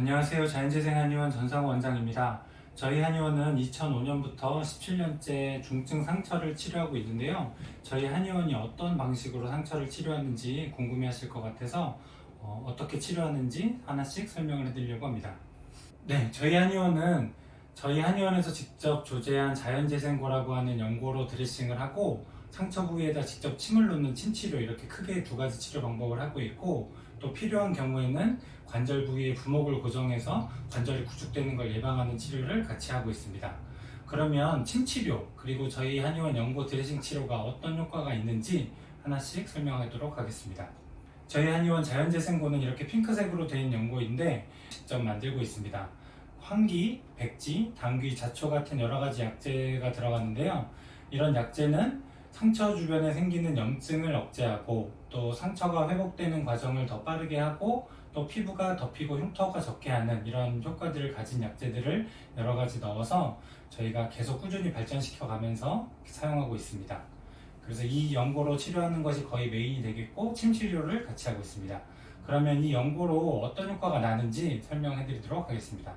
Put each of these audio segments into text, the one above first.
안녕하세요. 자연재생 한의원 전상호 원장입니다. 저희 한의원은 2005년부터 17년째 중증 상처를 치료하고 있는데요. 저희 한의원이 어떤 방식으로 상처를 치료하는지 궁금해 하실 것 같아서 어, 떻게 치료하는지 하나씩 설명을 해드리려고 합니다. 네, 저희 한의원은 저희 한의원에서 직접 조제한 자연재생고라고 하는 연고로 드레싱을 하고 상처 부위에다 직접 침을 놓는 침치료 이렇게 크게 두 가지 치료 방법을 하고 있고 또 필요한 경우에는 관절 부위의 부목을 고정해서 관절이 구축되는 걸 예방하는 치료를 같이 하고 있습니다. 그러면 침치료 그리고 저희 한의원 연고 드레싱 치료가 어떤 효과가 있는지 하나씩 설명하도록 하겠습니다. 저희 한의원 자연재생고는 이렇게 핑크색으로 된 연고인데 직접 만들고 있습니다. 황기, 백지, 당귀, 자초 같은 여러 가지 약재가 들어갔는데요. 이런 약재는 상처 주변에 생기는 염증을 억제하고 또 상처가 회복되는 과정을 더 빠르게 하고 또 피부가 덮이고 흉터가 적게 하는 이런 효과들을 가진 약재들을 여러 가지 넣어서 저희가 계속 꾸준히 발전시켜 가면서 사용하고 있습니다. 그래서 이 연고로 치료하는 것이 거의 메인이 되겠고 침 치료를 같이 하고 있습니다. 그러면 이 연고로 어떤 효과가 나는지 설명해 드리도록 하겠습니다.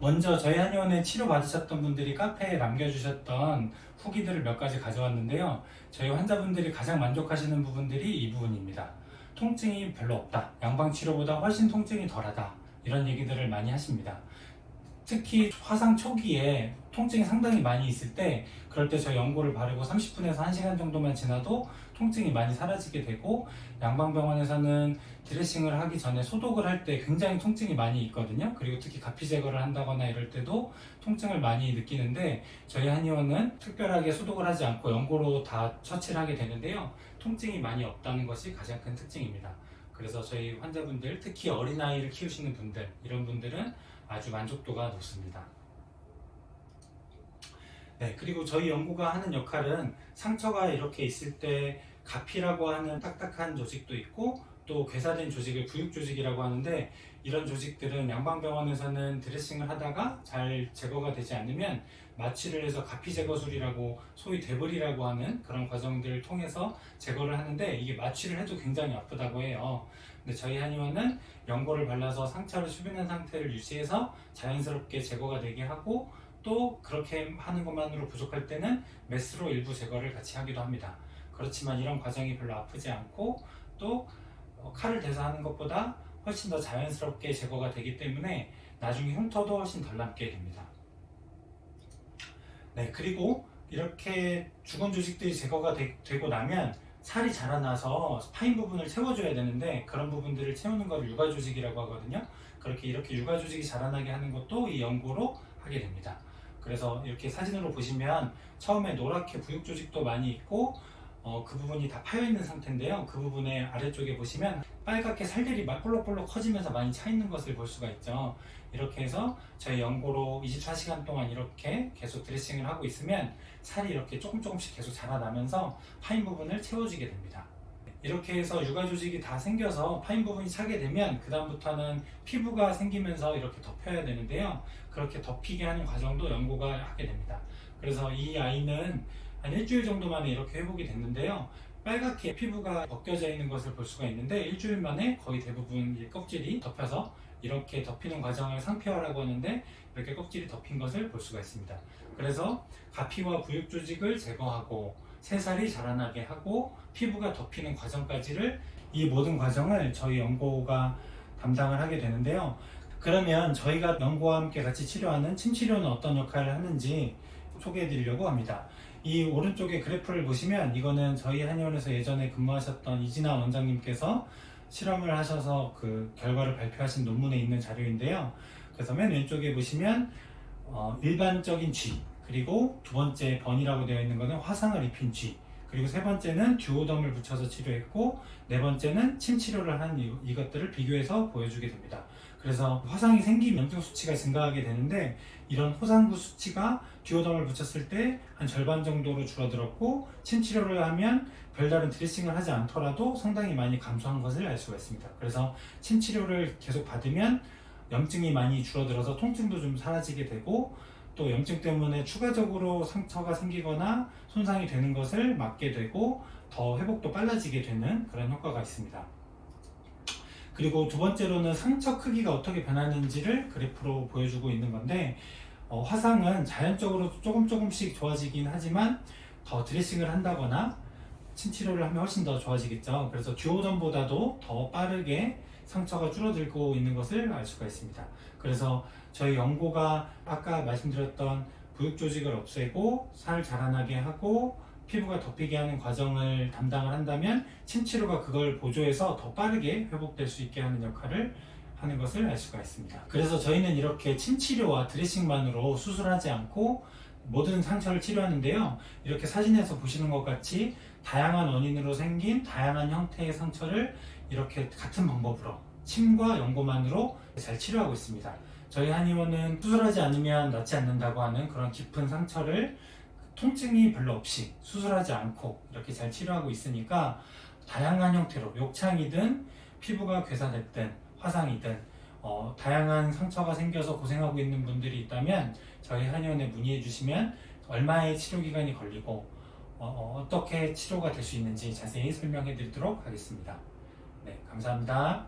먼저 저희 한의원에 치료 받으셨던 분들이 카페에 남겨주셨던 후기들을 몇 가지 가져왔는데요. 저희 환자분들이 가장 만족하시는 부분들이 이 부분입니다. 통증이 별로 없다. 양방 치료보다 훨씬 통증이 덜하다. 이런 얘기들을 많이 하십니다. 특히 화상 초기에 통증이 상당히 많이 있을 때 그럴 때 저 연고를 바르고 30분에서 1시간 정도만 지나도 통증이 많이 사라지게 되고 양방병원에서는 드레싱을 하기 전에 소독을 할 때 굉장히 통증이 많이 있거든요. 그리고 특히 가피 제거를 한다거나 이럴 때도 통증을 많이 느끼는데 저희 한의원은 특별하게 소독을 하지 않고 연고로 다 처치를 하게 되는데요. 통증이 많이 없다는 것이 가장 큰 특징입니다. 그래서 저희 환자분들 특히 어린아이를 키우시는 분들 이런 분들은 아주 만족도가 높습니다. 네, 그리고 저희 연구가 하는 역할은 상처가 이렇게 있을 때 가피라고 하는 딱딱한 조직도 있고 또 괴사된 조직을 구육 조직이라고 하는데 이런 조직들은 양방병원에서는 드레싱을 하다가 잘 제거가 되지 않으면 마취를 해서 가피 제거술이라고 소위 데블이라고 하는 그런 과정들을 통해서 제거를 하는데 이게 마취를 해도 굉장히 아프다고 해요. 근데 저희 한의원은 연고를 발라서 상처를 수변한 상태를 유지해서 자연스럽게 제거가 되게 하고 또 그렇게 하는 것만으로 부족할 때는 메스로 일부 제거를 같이 하기도 합니다. 그렇지만 이런 과정이 별로 아프지 않고 또 어, 칼을 대서 하는 것보다 훨씬 더 자연스럽게 제거가 되기 때문에 나중에 흉터도 훨씬 덜 남게 됩니다. 네, 그리고 이렇게 죽은 조직들이 제거가 되, 고 나면 살이 자라나서 파인 부분을 채워줘야 되는데 그런 부분들을 채우는 걸 육아 조직이라고 하거든요. 그렇게 이렇게 육아 조직이 자라나게 하는 것도 이 연고로 하게 됩니다. 그래서 이렇게 사진으로 보시면 처음에 노랗게 부육 조직도 많이 있고 어, 그 부분이 다 파여 있는 상태인데요. 그 부분의 아래쪽에 보시면 빨갛게 살들이 막 볼록볼록 커지면서 많이 차 있는 것을 볼 수가 있죠. 이렇게 해서 저희 연고로 24시간 동안 이렇게 계속 드레싱을 하고 있으면 살이 이렇게 조금 조금씩 계속 자라나면서 파인 부분을 채워주게 됩니다. 이렇게 해서 육아 조직이 다 생겨서 파인 부분이 차게 되면 그 다음부터는 피부가 생기면서 이렇게 덮여야 되는데요. 그렇게 덮이게 하는 과정도 연고가 하게 됩니다. 그래서 이 아이는 한 일주일 정도 만에 이렇게 회복이 됐는데요. 빨갛게 피부가 벗겨져 있는 것을 볼 수가 있는데 일주일 만에 거의 대부분 이 껍질이 덮여서 이렇게 덮이는 과정을 상피화라고 하는데 이렇게 껍질이 덮인 것을 볼 수가 있습니다. 그래서 가피와 부육 조직을 제거하고 새살이 자라나게 하고 피부가 덮이는 과정까지를 이 모든 과정을 저희 연고가 담당을 하게 되는데요. 그러면 저희가 연고와 함께 같이 치료하는 침치료는 어떤 역할을 하는지 소개해 드리려고 합니다. 이 오른쪽에 그래프를 보시면 이거는 저희 한의원에서 예전에 근무하셨던 이진아 원장님께서 실험을 하셔서 그 결과를 발표하신 논문에 있는 자료인데요. 그래서 맨 왼쪽에 보시면 어, 일반적인 G 그리고 두 번째 번이라고 되어 있는 것은 화상을 입힌 G 그리고 세 번째는 듀오덤을 붙여서 치료했고 네 번째는 침 치료를 한 이, 이것들을 비교해서 보여주게 됩니다. 그래서 화상이 생기면 염증 수치가 증가하게 되는데 이런 호상구 수치가 듀오덤을 붙였을 때 한 절반 정도로 줄어들었고 침 치료를 하면 별다른 드레싱을 하지 않더라도 상당히 많이 감소한 것을 알 수가 있습니다. 그래서 침 치료를 계속 받으면 염증이 많이 줄어들어서 통증도 좀 사라지게 되고 또 염증 때문에 추가적으로 상처가 생기거나 손상이 되는 것을 막게 되고 더 회복도 빨라지게 되는 그런 효과가 있습니다. 그리고 두 번째로는 상처 크기가 어떻게 변하는지를 그래프로 보여주고 있는 건데 어, 화상은 자연적으로 조금 조금씩 좋아지긴 하지만 더 드레싱을 한다거나 침치료를 하면 훨씬 더 좋아지겠죠. 그래서 듀오전보다도 더 빠르게 상처가 줄어들고 있는 것을 알 수가 있습니다. 그래서 저희 연고가 아까 말씀드렸던 부육 조직을 없애고 살 자라나게 하고 피부가 덮이게 하는 과정을 담당을 한다면 침치료가 그걸 보조해서 더 빠르게 회복될 수 있게 하는 역할을 하는 것을 알 수가 있습니다. 그래서 저희는 이렇게 침치료와 드레싱만으로 수술하지 않고 모든 상처를 치료하는데요. 이렇게 사진에서 보시는 것 같이 다양한 원인으로 생긴 다양한 형태의 상처를 이렇게 같은 방법으로 침과 연고만으로 잘 치료하고 있습니다. 저희 한의원은 수술하지 않으면 낫지 않는다고 하는 그런 깊은 상처를 통증이 별로 없이 수술하지 않고 이렇게 잘 치료하고 있으니까 다양한 형태로 욕창이든 피부가 괴사됐든 화상이든 어, 다양한 상처가 생겨서 고생하고 있는 분들이 있다면 저희 한의원에 문의해 주시면 얼마의 치료 기간이 걸리고 어, 떻게 치료가 될 수 있는지 자세히 설명해 드리도록 하겠습니다. 네, 감사합니다.